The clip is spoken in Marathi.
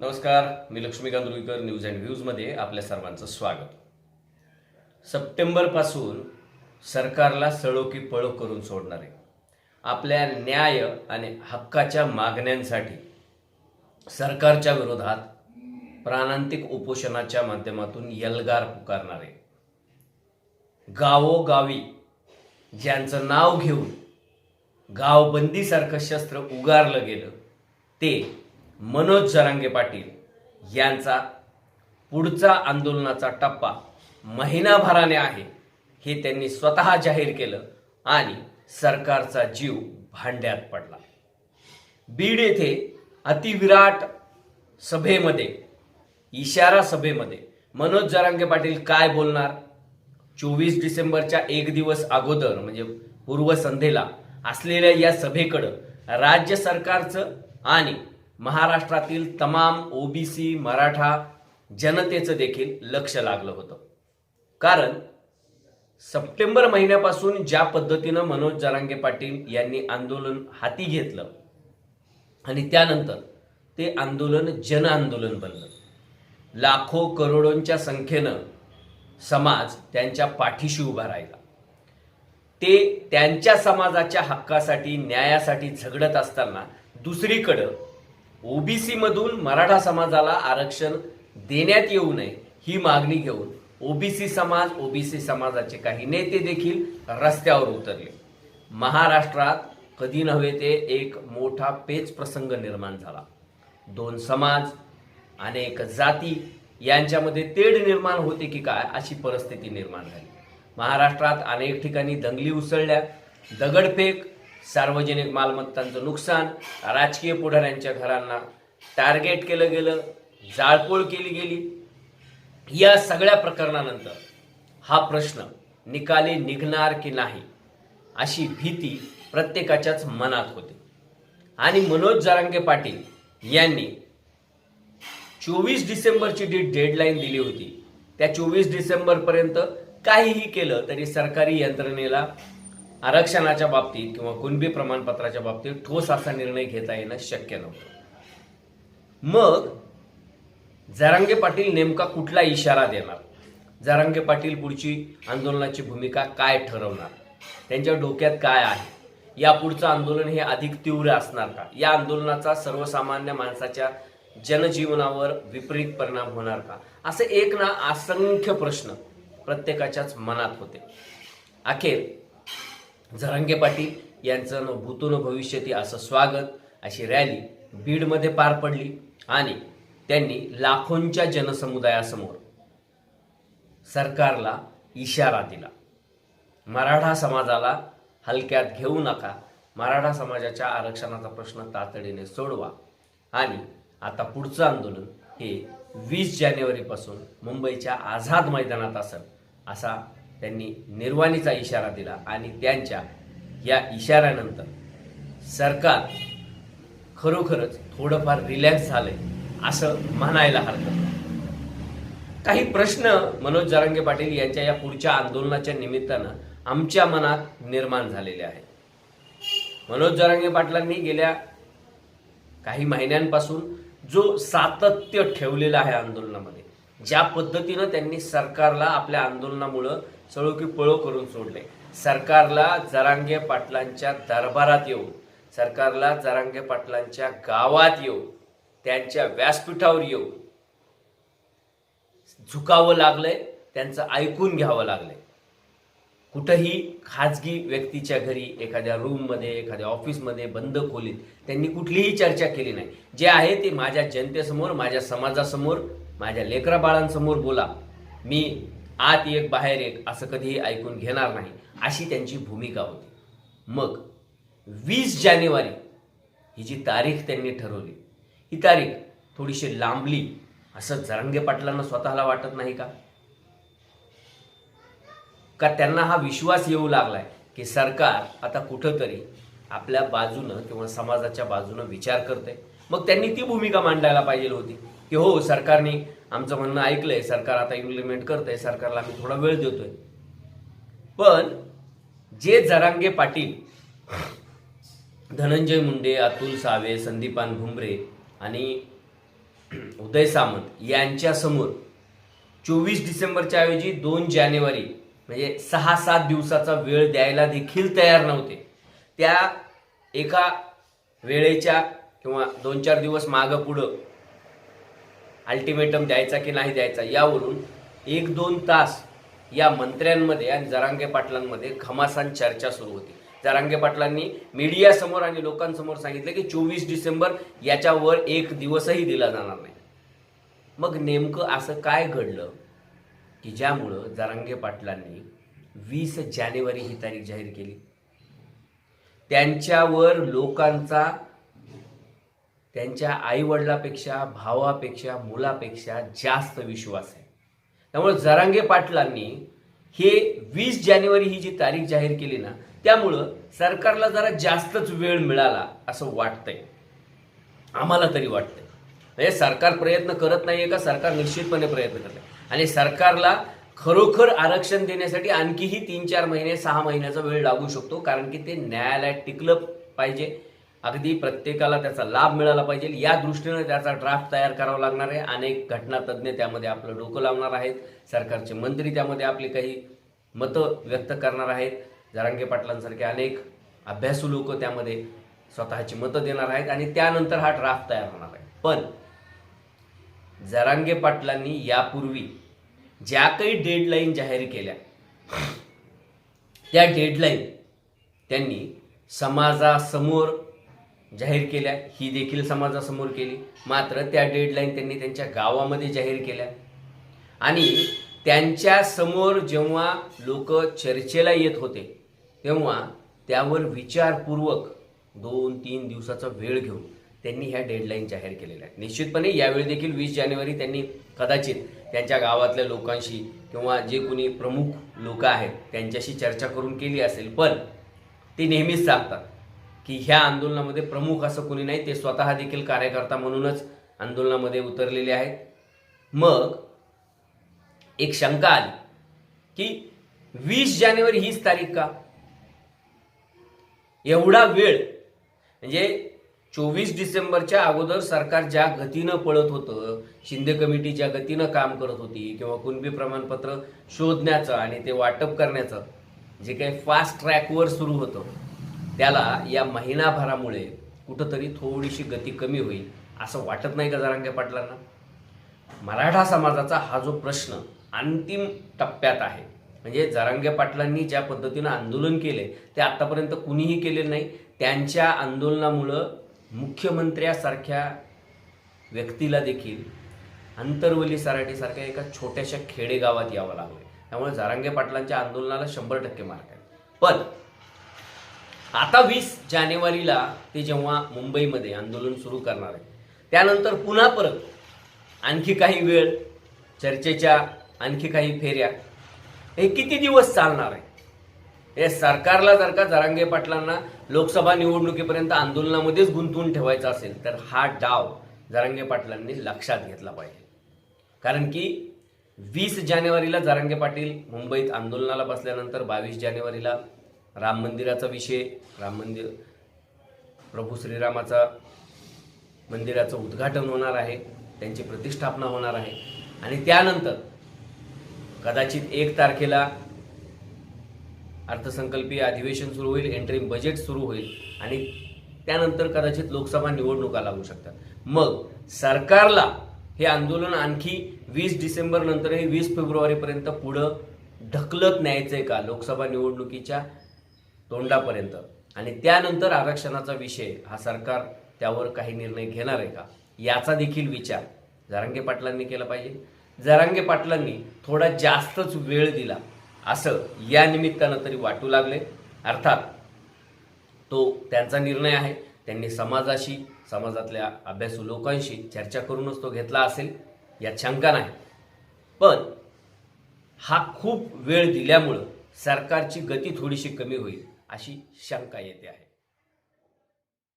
नमस्कार मी लक्ष्मीकांत रुईकर न्यूज अँड व्ह्यूजमध्ये आपल्या सर्वांचं स्वागत. सप्टेंबरपासून सरकारला सळो की पळो करून सोडणार आहे आपल्या न्याय आणि हक्काच्या मागण्यांसाठी सरकारच्या विरोधात प्राणांतिक उपोषणाच्या माध्यमातून यलगार पुकारणार आहे गावोगावी ज्यांचं नाव घेऊन गावबंदीसारखं शस्त्र उगारलं गेलं ते मनोज जरांगे पाटील यांचा पुढचा आंदोलनाचा टप्पा महिनाभराने आहे हे त्यांनी स्वतः जाहीर केलं आणि सरकारचा जीव भांड्यात पडला. बीड येथे अतिविराट सभेमध्ये इशारा सभेमध्ये मनोज जरांगे पाटील काय बोलणार? चोवीस डिसेंबरच्या एक दिवस अगोदर म्हणजे पूर्वसंध्येला असलेल्या या सभेकडं राज्य सरकारचं आणि महाराष्ट्रातील तमाम ओबीसी मराठा जनतेचं देखील लक्ष लागलं होतं. कारण सप्टेंबर महिन्यापासून ज्या पद्धतीनं मनोज जरांगे पाटील यांनी आंदोलन हाती घेतलं आणि त्यानंतर ते आंदोलन जन आंदोलन बनलं. लाखो करोडोंच्या संख्येनं समाज त्यांच्या पाठीशी उभा राहिला. ते त्यांच्या समाजाच्या हक्कासाठी न्यायासाठी झगडत असताना दुसरीकडं ओबीसी मधून मराठा समाजाला आरक्षण देण्यात येऊ नये ही मागणी घेऊन ओबीसी समाज ओबीसी समाजाचे काही नेते देखील रस्त्यावर उतरले. महाराष्ट्रात कधी नव्हे ते एक मोठा पेच प्रसंग निर्माण झाला. दोन समाज अनेक जाती यांच्यामध्ये तेढ निर्माण होते की काय अशी परिस्थिती निर्माण झाली. महाराष्ट्रात अनेक ठिकाणी दंगली उसळल्या दगडफेक सार्वजनिक मालमत्तांचं नुकसान राजकीय पुढाऱ्यांच्या घरांना टार्गेट केलं गेलं जाळपोळ केली गेली. या सगळ्या प्रकरणानंतर हा प्रश्न निकाली निघणार की नाही अशी भीती प्रत्येकाच्याच मनात होती. आणि मनोज जरांगे पाटील यांनी चोवीस डिसेंबरची जी डेडलाईन दिली होती त्या चोवीस डिसेंबरपर्यंत काहीही केलं तरी सरकारी यंत्रणेला आरक्षणाच्या बाबतीत किंवा कुणबी प्रमाणपत्राच्या बाबतीत ठोस असा निर्णय घेता येणं शक्य नव्हतं. मग जरांगे पाटील नेमका कुठला इशारा देणार? जरांगे पाटील पुढची आंदोलनाची भूमिका काय ठरवणार? त्यांच्या डोक्यात काय आहे? या पुढचं आंदोलन हे अधिक तीव्र असणार का? या आंदोलनाचा सर्वसामान्य माणसाच्या जनजीवनावर विपरीत परिणाम होणार का? असे एक ना असंख्य प्रश्न प्रत्येकाच्याच मनात होते. अखेर झरंगे पाटील यांचं न भूतो भविष्यती असं स्वागत अशी रॅली बीडमध्ये पार पडली आणि त्यांनी लाखोंच्या जनसमुदायासमोर सरकारला इशारा दिला. मराठा समाजाला हलक्यात घेऊ नका. मराठा समाजाच्या आरक्षणाचा प्रश्न तातडीने सोडवा. आणि आता पुढचं आंदोलन हे वीस जानेवारीपासून मुंबईच्या आझाद मैदानात असेल असा त्यांनी निर्वाणीचा इशारा दिला आणि त्यांच्या या इशाऱ्यानंतर सरकार खरोखरच थोडंफार रिलॅक्स झालंय असं म्हणायला हरकत नाही. काही प्रश्न मनोज जरांगे पाटील यांच्या या पुढच्या आंदोलनाच्या निमित्तानं आमच्या मनात निर्माण झालेले आहेत मनोज जरांगे पाटलांनी गेल्या काही महिन्यांपासून जो सातत्य ठेवलेला आहे आंदोलनामध्ये ज्या पद्धतीनं त्यांनी सरकारला आपल्या आंदोलनामुळं चळोकी पळो करून सोडले. सरकारला जरांगे पाटलांच्या दरबारात येऊन सरकारला जरांगे पाटलांच्या गावात येऊन त्यांच्या व्यासपीठावर येऊन झुकावं लागलंय त्यांचं ऐकून घ्यावं लागलंय. कुठंही खाजगी व्यक्तीच्या घरी एखाद्या रूममध्ये एखाद्या ऑफिसमध्ये बंद खोलीत त्यांनी कुठलीही चर्चा केली नाही. जे आहे ते माझ्या जनतेसमोर माझ्या समाजासमोर माझ्या लेकराबाळांसमोर बोला. मी आत एक बाहेर एक असं कधीही ऐकून घेणार नाही. अशी त्यांची भूमिका होती. मग वीस जानेवारी ही जी तारीख त्यांनी ठरवली ही तारीख थोडीशी लांबली असं जरांगे पाटलांना स्वतःला वाटत नाही का? का त्यांना हा विश्वास येऊ लागलाय की सरकार आता कुठंतरी आपल्या बाजूनं किंवा समाजाच्या बाजूनं विचार करते मग त्यांनी ती भूमिका मांडायला पाहिजे होती. की हो सरकारने आमचं म्हणणं ऐकलंय सरकार आता इम्प्लिमेंट करतंय सरकारला आम्ही थोडा वेळ देतोय. पण जे जरांगे पाटील धनंजय मुंडे अतुल सावे संदीपान भुमरे आणि उदय सामंत यांच्यासमोर चोवीस डिसेंबरच्या ऐवजी दोन जानेवारी म्हणजे सहा सात दिवसाचा वेळ द्यायला देखील तयार नव्हते. त्या एका वेळेच्या किंवा दोन चार दिवस मागं पुढं अल्टिमेटम द्यायचा की नाही द्यायचा यावरून एक दोन तास या मंत्र्यांमध्ये आणि जरांगे पाटलांमध्ये घमासान चर्चा सुरू होती. जरांगे पाटलांनी मीडियासमोर आणि लोकांसमोर सांगितलं की चोवीस डिसेंबर याच्यावर एक दिवसही दिला जाणार नाही. मग नेमकं असं काय घडलं की ज्यामुळं जरांगे पाटलांनी वीस जानेवारी ही तारीख जाहीर केली? त्यांच्यावर लोकांचा त्यांच्या आईवडिलापेक्षा भावापेक्षा मुलापेक्षा जास्त विश्वास आहे. त्यामुळे जरांगे पाटलांनी हे वीस जानेवारी ही जी तारीख जाहीर केली ना त्यामुळं सरकारला जरा जास्तच वेळ मिळाला असं वाटतंय. आम्हाला तरी वाटतंय. म्हणजे सरकार प्रयत्न करत नाहीये का? सरकार निश्चितपणे प्रयत्न करत आहे आणि सरकारला खरोखर आरक्षण देण्यासाठी आणखीही तीन चार महिने सहा महिन्याचा वेळ लागू शकतो कारण की ते न्यायालयात टिकलं पाहिजे. अगदी प्रत्येकाला त्याचा लाभ मिळाला पाहिजे. या दृष्टीनं त्याचा ड्राफ्ट तयार करावा लागणार आहे. अनेक घटनातज्ञ त्यामध्ये आपलं डोकं लावणार आहेत. सरकारचे मंत्री त्यामध्ये आपली काही मतं व्यक्त करणार आहेत. जरांगे पाटलांसारखे अनेक अभ्यासू लोक त्यामध्ये स्वतःची मतं देणार आहेत आणि त्यानंतर हा ड्राफ्ट तयार होणार आहे. पण जरांगे पाटलांनी यापूर्वी ज्या काही डेडलाईन जाहीर केल्या त्या डेडलाईन त्यांनी समाजासमोर जाहीर केल्या. ही देखील समाजासमोर केली. मात्र त्या डेडलाईन त्यांनी त्यांच्या गावामध्ये जाहीर केल्या. आणि त्यांच्यासमोर जेव्हा लोक चर्चेला येत होते तेव्हा त्यावर विचारपूर्वक दोन तीन दिवसाचा वेळ घेऊन त्यांनी ह्या डेडलाईन जाहीर केलेल्या आहेत. निश्चितपणे यावेळी देखील वीस जानेवारी त्यांनी कदाचित त्यांच्या गावातल्या लोकांशी किंवा जे कोणी प्रमुख लोक आहेत त्यांच्याशी चर्चा करून केली असेल. पण ते नेहमीच सांगतात की ह्या आंदोलनामध्ये प्रमुख असं कोणी नाही ते स्वतः देखील कार्यकर्ता म्हणूनच आंदोलनामध्ये उतरलेले आहेत. मग एक शंका आली की वीस जानेवारी हीच तारीख का? एवढा वेळ म्हणजे चोवीस डिसेंबरच्या अगोदर सरकार ज्या गतीनं पळत होतं शिंदे कमिटी ज्या गतीनं काम करत होती किंवा कुणबी प्रमाणपत्र शोधण्याचं आणि ते वाटप करण्याचं जे काही फास्ट ट्रॅकवर सुरू होतं त्याला या महिनाभरामुळे कुठंतरी थोडीशी गती कमी होईल असं वाटत नाही का जरांगे पाटलांना? मराठा समाजाचा हा जो प्रश्न अंतिम टप्प्यात आहे. म्हणजे जरांगे पाटलांनी ज्या पद्धतीनं आंदोलन केले ते आत्तापर्यंत कुणीही केले नाही. त्यांच्या आंदोलनामुळं मुख्यमंत्र्यासारख्या व्यक्तीला देखील अंतरवली सराटीसारख्या एका छोट्याशा खेडेगावात यावं लागलं त्यामुळे जारांगे पाटलांच्या आंदोलनाला शंभर टक्के मार्क आहे पण आता वीस जानेवारीला ते जेव्हा मुंबईमध्ये आंदोलन सुरू करणार आहे त्यानंतर पुन्हा परत आणखी काही वेळ चर्चेच्या आणखी काही फेऱ्या हे किती दिवस चालणार आहे? हे सरकारला जर का जरांगे पाटलांना लोकसभा निवडणुकीपर्यंत आंदोलनामध्येच गुंतवून ठेवायचा असेल तर हा डाव जरांगे पाटलांनी लक्षात घेतला पाहिजे. कारण की वीस जानेवारीला जरांगे पाटील मुंबईत आंदोलनाला बसल्यानंतर बावीस जानेवारीला राम मंदिराचा विषय राम मंदिर प्रभू श्रीरामाचा मंदिराचं उद्घाटन होणार आहे त्यांची प्रतिष्ठापना होणार आहे. आणि त्यानंतर कदाचित एक तारखेला अर्थसंकल्पीय अधिवेशन सुरू होईल एंट्रीम बजेट सुरू होईल आणि त्यानंतर कदाचित लोकसभा निवडणुका लागू शकतात. मग सरकारला हे आंदोलन आणखी वीस डिसेंबर नंतरही वीस फेब्रुवारीपर्यंत पुढं ढकलत न्यायचंय का? लोकसभा निवडणुकीच्या तोंडापर्यंत. आणि त्यानंतर आरक्षणाचा विषय हा सरकार त्यावर काही निर्णय घेणार आहे का? याचा देखील विचार जरांगे पाटलांनी केला पाहिजे. जरांगे पाटलांनी थोडा जास्तच वेळ दिला असं या निमित्तानं तरी वाटू लागले. अर्थात तो त्यांचा निर्णय आहे. त्यांनी समाजाशी समाजातल्या अभ्यासू लोकांशी चर्चा करूनच तो घेतला असेल यात शंका नाही. पण हा खूप वेळ दिल्यामुळं सरकारची गती थोडीशी कमी होईल. अशी शंका येते आहे.